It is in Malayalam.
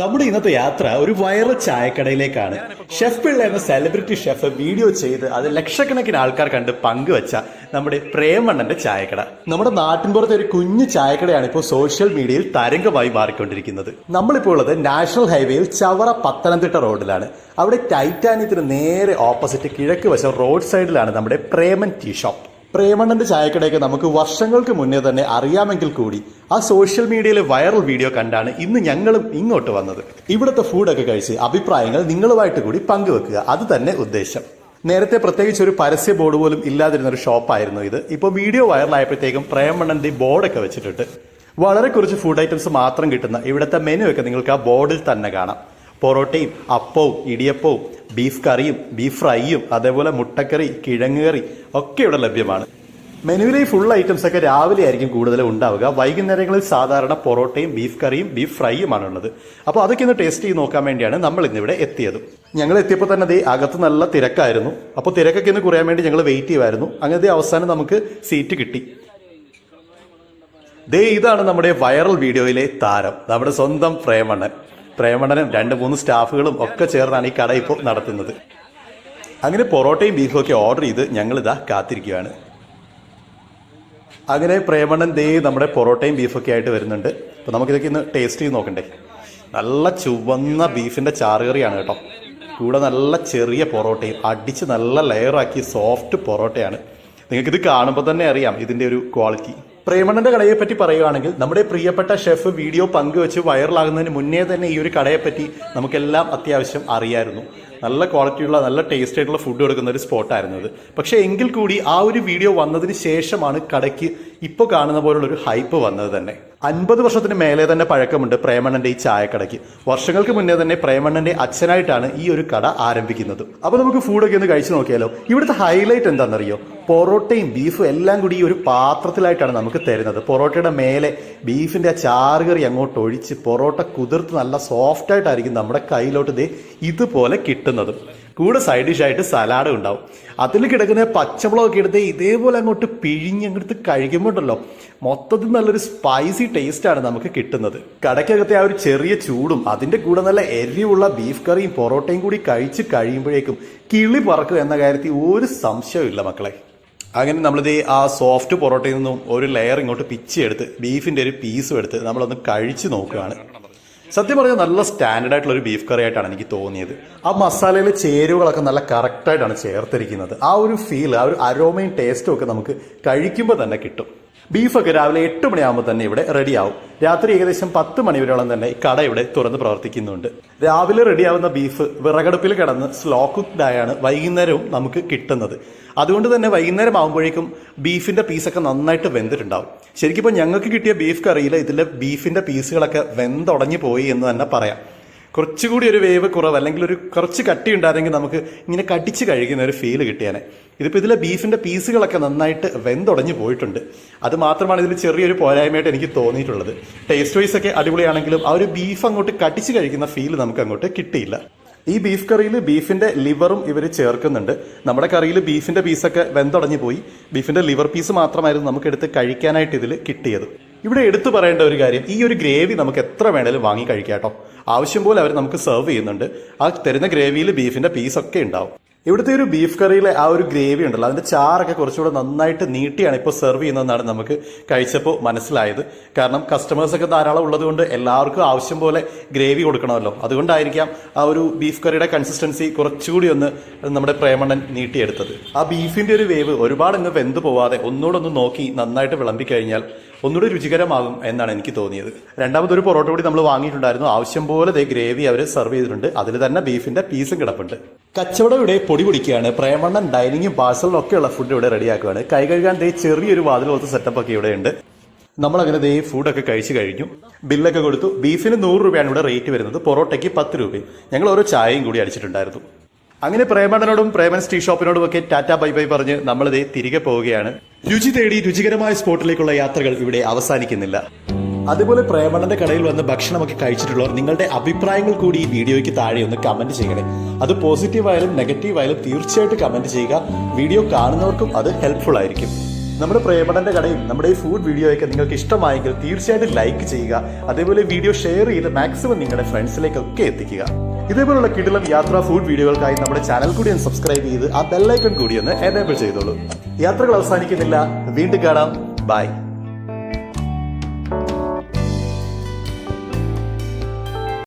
നമ്മുടെ ഇന്നത്തെ യാത്ര ഒരു വയറ ചായക്കടയിലേക്കാണ്. ഷെഫ് പിള്ള എന്ന സെലിബ്രിറ്റി ഷെഫ് വീഡിയോ ചെയ്ത് അത് ലക്ഷക്കണക്കിന് ആൾക്കാർ കണ്ട് പങ്കുവച്ച നമ്മുടെ പ്രേമണ്ണന്റെ ചായക്കട. നമ്മുടെ നാട്ടിൻപുറത്തെ ഒരു കുഞ്ഞു ചായക്കടയാണ് ഇപ്പോൾ സോഷ്യൽ മീഡിയയിൽ തരംഗമായി മാറിക്കൊണ്ടിരിക്കുന്നത്. നമ്മളിപ്പോൾ ഉള്ളത് നാഷണൽ ഹൈവേയിൽ ചവറ പത്തനംതിട്ട റോഡിലാണ്. അവിടെ ടൈറ്റാനിയത്തിന് നേരെ ഓപ്പോസിറ്റ് കിഴക്ക് വശം റോഡ് സൈഡിലാണ് നമ്മുടെ പ്രേമൻ ടീ ഷോപ്പ് പ്രേമണ്ണന്റെ ചായക്കടയൊക്കെ നമുക്ക് വർഷങ്ങൾക്ക് മുന്നേ തന്നെ അറിയാമെങ്കിൽ കൂടി ആ സോഷ്യൽ മീഡിയയിലെ വൈറൽ വീഡിയോ കണ്ടാണ് ഇന്ന് ഞങ്ങളും ഇങ്ങോട്ട് വന്നത്. ഇവിടുത്തെ ഫുഡൊക്കെ കഴിച്ച് അഭിപ്രായങ്ങൾ നിങ്ങളുമായിട്ട് കൂടി പങ്കുവെക്കുക. അത് തന്നെ ഉദ്ദേശം. നേരത്തെ പ്രത്യേകിച്ച് ഒരു പരസ്യ ബോർഡ് പോലും ഇല്ലാതിരുന്ന ഒരു ഷോപ്പായിരുന്നു ഇത്. ഇപ്പോൾ വീഡിയോ വൈറലായപ്പോഴത്തേക്കും പ്രേമണ്ണന്റെ ബോർഡൊക്കെ വെച്ചിട്ടുണ്ട്. വളരെ കുറച്ച് ഫുഡ് ഐറ്റംസ് മാത്രം കിട്ടുന്ന ഇവിടുത്തെ മെനു ഒക്കെ നിങ്ങൾക്ക് ആ ബോർഡിൽ തന്നെ കാണാം. പൊറോട്ടയും അപ്പവും ഇടിയപ്പവും ബീഫ് കറിയും ബീഫ് ഫ്രൈയും അതേപോലെ മുട്ടക്കറി കിഴങ്ങ് കറി ഒക്കെ ഇവിടെ ലഭ്യമാണ്. മെനുവിലെ ഫുൾ ഐറ്റംസ് ഒക്കെ രാവിലെ ആയിരിക്കും കൂടുതൽ ഉണ്ടാവുക. വൈകുന്നേരങ്ങളിൽ സാധാരണ പൊറോട്ടയും ബീഫ് കറിയും ബീഫ് ഫ്രൈയുമാണ് ഉള്ളത്. അപ്പോൾ അതൊക്കെ ഒന്ന് ടേസ്റ്റ് ചെയ്ത് നോക്കാൻ വേണ്ടിയാണ് നമ്മൾ ഇന്നിവിടെ എത്തിയത്. ഞങ്ങൾ എത്തിയപ്പോൾ തന്നെ അതേ അകത്ത് നല്ല തിരക്കായിരുന്നു. അപ്പോൾ തിരക്കൊക്കെ ഒന്ന് കുറയാൻ വേണ്ടി ഞങ്ങൾ വെയിറ്റ് ചെയ്യുമായിരുന്നു. അങ്ങനത്തെ അവസാനം നമുക്ക് സീറ്റ് കിട്ടി. ദേ ഇതാണ് നമ്മുടെ വൈറൽ വീഡിയോയിലെ താരം. നമ്മുടെ സ്വന്തം പ്രേമണ്ണൻ. പ്രേമണ്ണനും രണ്ട് മൂന്ന് സ്റ്റാഫുകളും ഒക്കെ ചേർന്നാണ് ഈ കട ഇപ്പോൾ നടത്തുന്നത്. അങ്ങനെ പൊറോട്ടയും ബീഫും ഒക്കെ ഓർഡർ ചെയ്ത് ഞങ്ങളിതാ കാത്തിരിക്കുകയാണ്. അങ്ങനെ പ്രേമണൻ ദേ നമ്മുടെ പൊറോട്ടയും ബീഫൊക്കെ ആയിട്ട് വരുന്നുണ്ട്. അപ്പോൾ നമുക്കിതൊക്കെ ഇന്ന് ടേസ്റ്റ് ചെയ്ത് നോക്കണ്ടേ? നല്ല ചുവന്ന ബീഫിന്റെ ചാറുകറിയാണ് കേട്ടോ. കൂടെ നല്ല ചെറിയ പൊറോട്ടയും അടിച്ച് നല്ല ലെയറാക്കി സോഫ്റ്റ് പൊറോട്ടയാണ്. നിങ്ങൾക്കിത് കാണുമ്പോൾ തന്നെ അറിയാം ഇതിന്റെ ഒരു ക്വാളിറ്റി പ്രേമണ്ണന്റെ കടയെ പറ്റി പറയുകയാണെങ്കിൽ നമ്മുടെ പ്രിയപ്പെട്ട ഷെഫ് വീഡിയോ പങ്കുവെച്ച് വൈറലാകുന്നതിന് മുന്നേ തന്നെ ഈ ഒരു കടയെ പറ്റി നമുക്കെല്ലാം അത്യാവശ്യം അറിയായിരുന്നു. നല്ല ക്വാളിറ്റിയുള്ള നല്ല ടേസ്റ്റ് ആയിട്ടുള്ള ഫുഡ് കൊടുക്കുന്ന ഒരു സ്പോട്ടായിരുന്നു അത്. പക്ഷേ എങ്കിൽ കൂടി ആ ഒരു വീഡിയോ വന്നതിന് ശേഷമാണ് കടയ്ക്ക് ഇപ്പോൾ കാണുന്ന പോലുള്ള ഒരു ഹൈപ്പ് വന്നത് തന്നെ. അൻപത് വർഷത്തിന് മേലെ തന്നെ പഴക്കമുണ്ട് പ്രേമണ്ണന്റെ ഈ ചായക്കടയ്ക്ക്. വർഷങ്ങൾക്ക് മുന്നേ തന്നെ പ്രേമണ്ണന്റെ അച്ഛനായിട്ടാണ് ഈ ഒരു കട ആരംഭിക്കുന്നത്. അപ്പോൾ നമുക്ക് ഫുഡൊക്കെ ഒന്ന് കഴിച്ചു നോക്കിയാലോ? ഇവിടുത്തെ ഹൈലൈറ്റ് എന്താണെന്നറിയോ? പൊറോട്ടയും ബീഫും എല്ലാം കൂടി ഈ ഒരു പാത്രത്തിലായിട്ടാണ് നമുക്ക് തരുന്നത്. പൊറോട്ടയുടെ മേലെ ബീഫിന്റെ ആ ചാറുകറി അങ്ങോട്ട് ഒഴിച്ച് പൊറോട്ട കുതിർത്ത് നല്ല സോഫ്റ്റ് ആയിട്ടായിരിക്കും നമ്മുടെ കയ്യിലോട്ട് ദേ ഇതുപോലെ കിട്ടുന്നത്. കൂടെ സൈഡ് ഡിഷായിട്ട് സലാഡും ഉണ്ടാവും. അതിൽ കിടക്കുന്ന പച്ചമുളകൊക്കെ എടുത്ത് ഇതേപോലെ അങ്ങോട്ട് പിഴിഞ്ഞ് അങ്ങോട്ട് കഴിക്കുമ്പോണ്ടല്ലോ. മൊത്തത്തിൽ നല്ലൊരു സ്പൈസി ടേസ്റ്റ് ആണ് നമുക്ക് കിട്ടുന്നത്. കടയ്ക്കകത്തെ ആ ഒരു ചെറിയ ചൂടും അതിന്റെ കൂടെ നല്ല എരിവുള്ള ബീഫ് കറിയും പൊറോട്ടയും കൂടി കഴിച്ച് കഴിയുമ്പോഴേക്കും കിളി പറക്കുക എന്ന കാര്യത്തിൽ ഒരു സംശയമില്ല മക്കളെ. അങ്ങനെ നമ്മളിത് ആ സോഫ്റ്റ് പൊറോട്ടയിൽ നിന്നും ഒരു ലെയർ ഇങ്ങോട്ട് പിച്ചെടുത്ത് ബീഫിന്റെ ഒരു പീസും എടുത്ത് നമ്മളൊന്ന് കഴിച്ചു നോക്കുകയാണ്. സത്യം പറഞ്ഞാൽ നല്ല സ്റ്റാൻഡേർഡ് ആയിട്ടുള്ള ഒരു ബീഫ് കറി ആയിട്ടാണ് എനിക്ക് തോന്നിയത്. ആ മസാലയിലെ ചേരുവകളൊക്കെ നല്ല കറക്റ്റായിട്ടാണ് ചേർത്തിരിക്കുന്നത്. ആ ഒരു ഫീൽ ആ ഒരു അരോമയും ടേസ്റ്റും ഒക്കെ നമുക്ക് കഴിക്കുമ്പോൾ തന്നെ കിട്ടും. ബീഫൊക്കെ രാവിലെ എട്ട് മണിയാകുമ്പോൾ തന്നെ ഇവിടെ റെഡിയാവും. രാത്രി ഏകദേശം പത്ത് മണിവരോളം തന്നെ കട ഇവിടെ തുറന്ന് പ്രവർത്തിക്കുന്നുണ്ട്. രാവിലെ റെഡിയാവുന്ന ബീഫ് വിറകടുപ്പിൽ കിടന്ന് സ്ലോ കുക്ക്ഡ് ആയാണ് വൈകുന്നേരവും നമുക്ക് കിട്ടുന്നത്. അതുകൊണ്ട് തന്നെ വൈകുന്നേരം ആകുമ്പോഴേക്കും ബീഫിന്റെ പീസൊക്കെ നന്നായിട്ട് വെന്തിട്ടുണ്ടാവും. ശരിക്കും ഇപ്പോൾ ഞങ്ങൾക്ക് കിട്ടിയ ബീഫ് കറിയിൽ ഇതിലെ ബീഫിന്റെ പീസുകളൊക്കെ വെന്തുടങ്ങി പോയി എന്ന് തന്നെ പറയാം. കുറച്ചുകൂടി ഒരു വേവ് കുറവ് അല്ലെങ്കിൽ ഒരു കുറച്ച് കട്ടി ഉണ്ടായിരുന്നെങ്കിൽ നമുക്ക് ഇങ്ങനെ കടിച്ച് കഴിക്കുന്ന ഒരു ഫീൽ കിട്ടിയാനെ. ഇതിപ്പോൾ ഇതിലെ ബീഫിന്റെ പീസുകളൊക്കെ നന്നായിട്ട് വെന്തുടഞ്ഞു പോയിട്ടുണ്ട്. അത് മാത്രമാണ് ഇതിൽ ചെറിയൊരു പോരായ്മയായിട്ട് എനിക്ക് തോന്നിയിട്ടുള്ളത്. ടേസ്റ്റ് വൈസ് ഒക്കെ അടിപൊളിയാണെങ്കിലും ആ ഒരു ബീഫ് അങ്ങോട്ട് കടിച്ച് കഴിക്കുന്ന ഫീൽ നമുക്ക് അങ്ങോട്ട് കിട്ടിയില്ല. ഈ ബീഫ് കറിയിൽ ബീഫിന്റെ ലിവറും ഇവർ ചേർക്കുന്നുണ്ട്. നമ്മുടെ കറിയിൽ ബീഫിന്റെ പീസൊക്കെ വെന്തുടഞ്ഞു പോയി. ബീഫിന്റെ ലിവർ പീസ് മാത്രമായിരുന്നു നമുക്ക് എടുത്ത് കഴിക്കാനായിട്ട് ഇതിൽ കിട്ടിയത്. ഇവിടെ എടുത്തു പറയേണ്ട ഒരു കാര്യം ഈ ഒരു ഗ്രേവി നമുക്ക് എത്ര വേണേലും വാങ്ങി കഴിക്കാം കേട്ടോ. ആവശ്യം പോലെ അവർ നമുക്ക് സെർവ് ചെയ്യുന്നുണ്ട്. ആ തരുന്ന ഗ്രേവിയിൽ ബീഫിന്റെ പീസ് ഒക്കെ ഉണ്ടാവും. ഇവിടുത്തെ ഒരു ബീഫ് കറിയിലെ ആ ഒരു ഗ്രേവി ഉണ്ടല്ലോ അതിന്റെ ചാറൊക്കെ കുറച്ചുകൂടെ നന്നായിട്ട് നീട്ടിയാണ് ഇപ്പോൾ സെർവ് ചെയ്യുന്നതെന്നാണ് നമുക്ക് കഴിച്ചപ്പോൾ മനസ്സിലായത്. കാരണം കസ്റ്റമേഴ്സ് ഒക്കെ ധാരാളം ഉള്ളതുകൊണ്ട് എല്ലാവർക്കും ആവശ്യം പോലെ ഗ്രേവി കൊടുക്കണമല്ലോ. അതുകൊണ്ടായിരിക്കാം ആ ഒരു ബീഫ് കറിയുടെ കൺസിസ്റ്റൻസി കുറച്ചുകൂടി ഒന്ന് നമ്മുടെ പ്രേമണ്ണൻ നീട്ടിയെടുത്തത്. ആ ബീഫിന്റെ ഒരു വേവ് ഒരുപാട് അങ്ങ് വെന്ത് പോവാതെ ഒന്നുകൂടെ ഒന്ന് നോക്കി നന്നായിട്ട് വിളമ്പി കഴിഞ്ഞാൽ ഒന്നുകൂടി രുചികരമാകും എന്നാണ് എനിക്ക് തോന്നിയത്. രണ്ടാമത് ഒരു പൊറോട്ട കൂടി നമ്മൾ വാങ്ങിയിട്ടുണ്ടായിരുന്നു. ആവശ്യം പോലെ ദേ ഗ്രേവി അവർ സെർവ് ചെയ്തിട്ടുണ്ട്. അതിൽ തന്നെ ബീഫിന്റെ പീസും കിടപ്പുണ്ട്. കച്ചവടം ഇവിടെ പൊടി പിടിക്കുകയാണ്. പ്രേമണ്ണൻ ഡൈനിങ്ങും പാഴ്സലും ഒക്കെയുള്ള ഫുഡ് ഇവിടെ റെഡിയാക്കുകയാണ് കൈ കഴുകാൻ ദേ ചെറിയൊരു വാതിൽ പോലത്തെ സെറ്റപ്പ് ഒക്കെ ഇവിടെ ഉണ്ട്. നമ്മളങ്ങനെ ദേ ഫുഡൊക്കെ കഴിച്ചു കഴിഞ്ഞു. ബില്ലൊക്കെ കൊടുത്തു. ബീഫിന് നൂറ് രൂപയാണ് ഇവിടെ റേറ്റ് വരുന്നത്. പൊറോട്ടയ്ക്ക് പത്ത് രൂപയും. ഞങ്ങൾ ഓരോ ചായയും കൂടി അടിച്ചിട്ടുണ്ടായിരുന്നു. അങ്ങനെ പ്രേമണനോടും പ്രേമൻ സ്റ്റീ ഷോപ്പിനോടും ഒക്കെ ടാറ്റ ബൈ ബൈ പറഞ്ഞ് നമ്മളിതേ തിരികെ പോവുകയാണ്. രുചി തേടി രുചികരമായ സ്പോട്ടിലേക്കുള്ള യാത്രകൾ ഇവിടെ അവസാനിക്കുന്നില്ല. അതുപോലെ പ്രേമണന്റെ കടയിൽ വന്ന് ഭക്ഷണമൊക്കെ കഴിച്ചിട്ടുള്ളവർ നിങ്ങളുടെ അഭിപ്രായങ്ങൾ കൂടി ഈ വീഡിയോയ്ക്ക് താഴെ ഒന്ന് കമന്റ് ചെയ്യണേ. അത് പോസിറ്റീവ് ആയാലും നെഗറ്റീവ് ആയാലും തീർച്ചയായിട്ടും കമന്റ് ചെയ്യുക. വീഡിയോ കാണുന്നവർക്കും അത് ഹെൽപ്ഫുൾ ആയിരിക്കും. നമ്മുടെ പ്രേമണന്റെ കടയും നമ്മുടെ ഈ ഫുഡ് വീഡിയോ ഒക്കെ നിങ്ങൾക്ക് ഇഷ്ടമായെങ്കിൽ തീർച്ചയായിട്ടും ലൈക്ക് ചെയ്യുക. അതേപോലെ വീഡിയോ ഷെയർ ചെയ്ത് മാക്സിമം നിങ്ങളുടെ ഫ്രണ്ട്സിലേക്കൊക്കെ എത്തിക്കുക. ഇതേപോലുള്ള കിടിലം യാത്രാ ഫുഡ് വീഡിയോകൾക്കായി നമ്മുടെ ചാനൽ കൂടി ഒന്ന് സബ്സ്ക്രൈബ് ചെയ്ത് ആ ബെല്ലൈക്കൺ കൂടി ഒന്ന് എനേബിൾ ചെയ്തോളൂ. യാത്രകൾ അവസാനിക്കുന്നില്ല. വീണ്ടും കാണാം. ബൈ